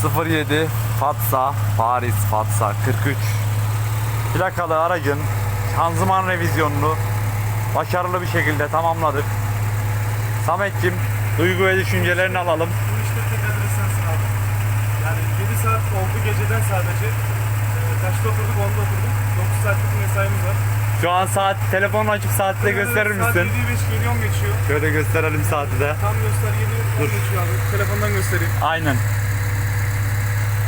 07 Fatsa Paris Fatsa 43 plakalı aracın şanzıman revizyonunu başarılı bir şekilde tamamladık. Samet'cim duygu ve düşüncelerini alalım. Bu işte tek adres sensin abi. Yani 7 saat oldu geceden sadece. Ee, kaçta oturduk? 10'da oturduk. 9 saatlik bir mesaimiz var. Şu an saat telefonu açıp saati de gösterir Saat misin? 7'yi 5 geliyor geçiyor. Şöyle gösterelim saati de. Tam göster 7'yi 10 geçiyor abi. Telefondan göstereyim. Aynen.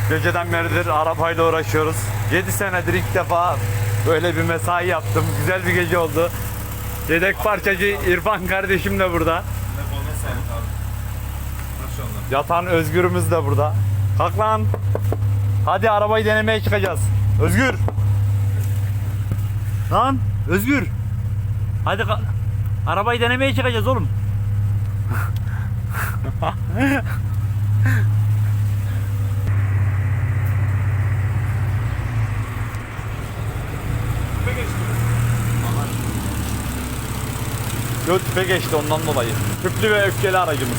Geceden beridir arabayla uğraşıyoruz. 7 senedir ilk defa böyle bir mesai yaptım. Güzel bir gece oldu. Yedek parçacı İrfan kardeşim de burada. Yatan Özgür'ümüz de burada. Kalk lan. Hadi arabayı denemeye çıkacağız. Özgür. Lan Özgür. Hadi. Arabayı denemeye çıkacağız oğlum. Tüpe geçti. Tüpe geçti ondan dolayı. Tüplü ve öfkeli aracımız.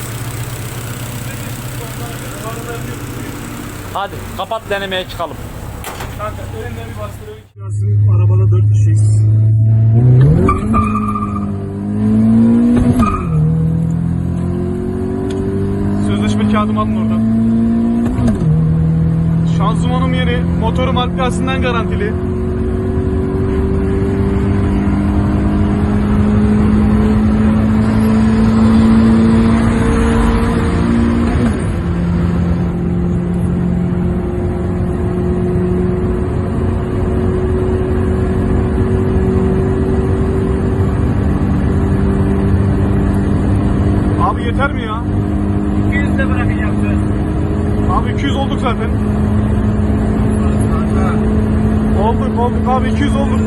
Hadi kapat denemeye çıkalım. Kanka elinden bir bastırıyor. Yazın arabada 4 kişiyiz. Sözleşme kağıdımı alın oradan. Şanzımanım yeni, motorum markasından garantili. Abi yeter mi ya? 200 de bırakacaksın. Abi 200 olduk zaten. Olduk olduk abi 200 olduk.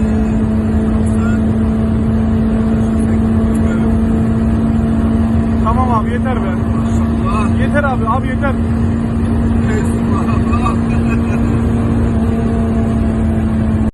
Tamam abi yeter be. Yeter abi abi yeter.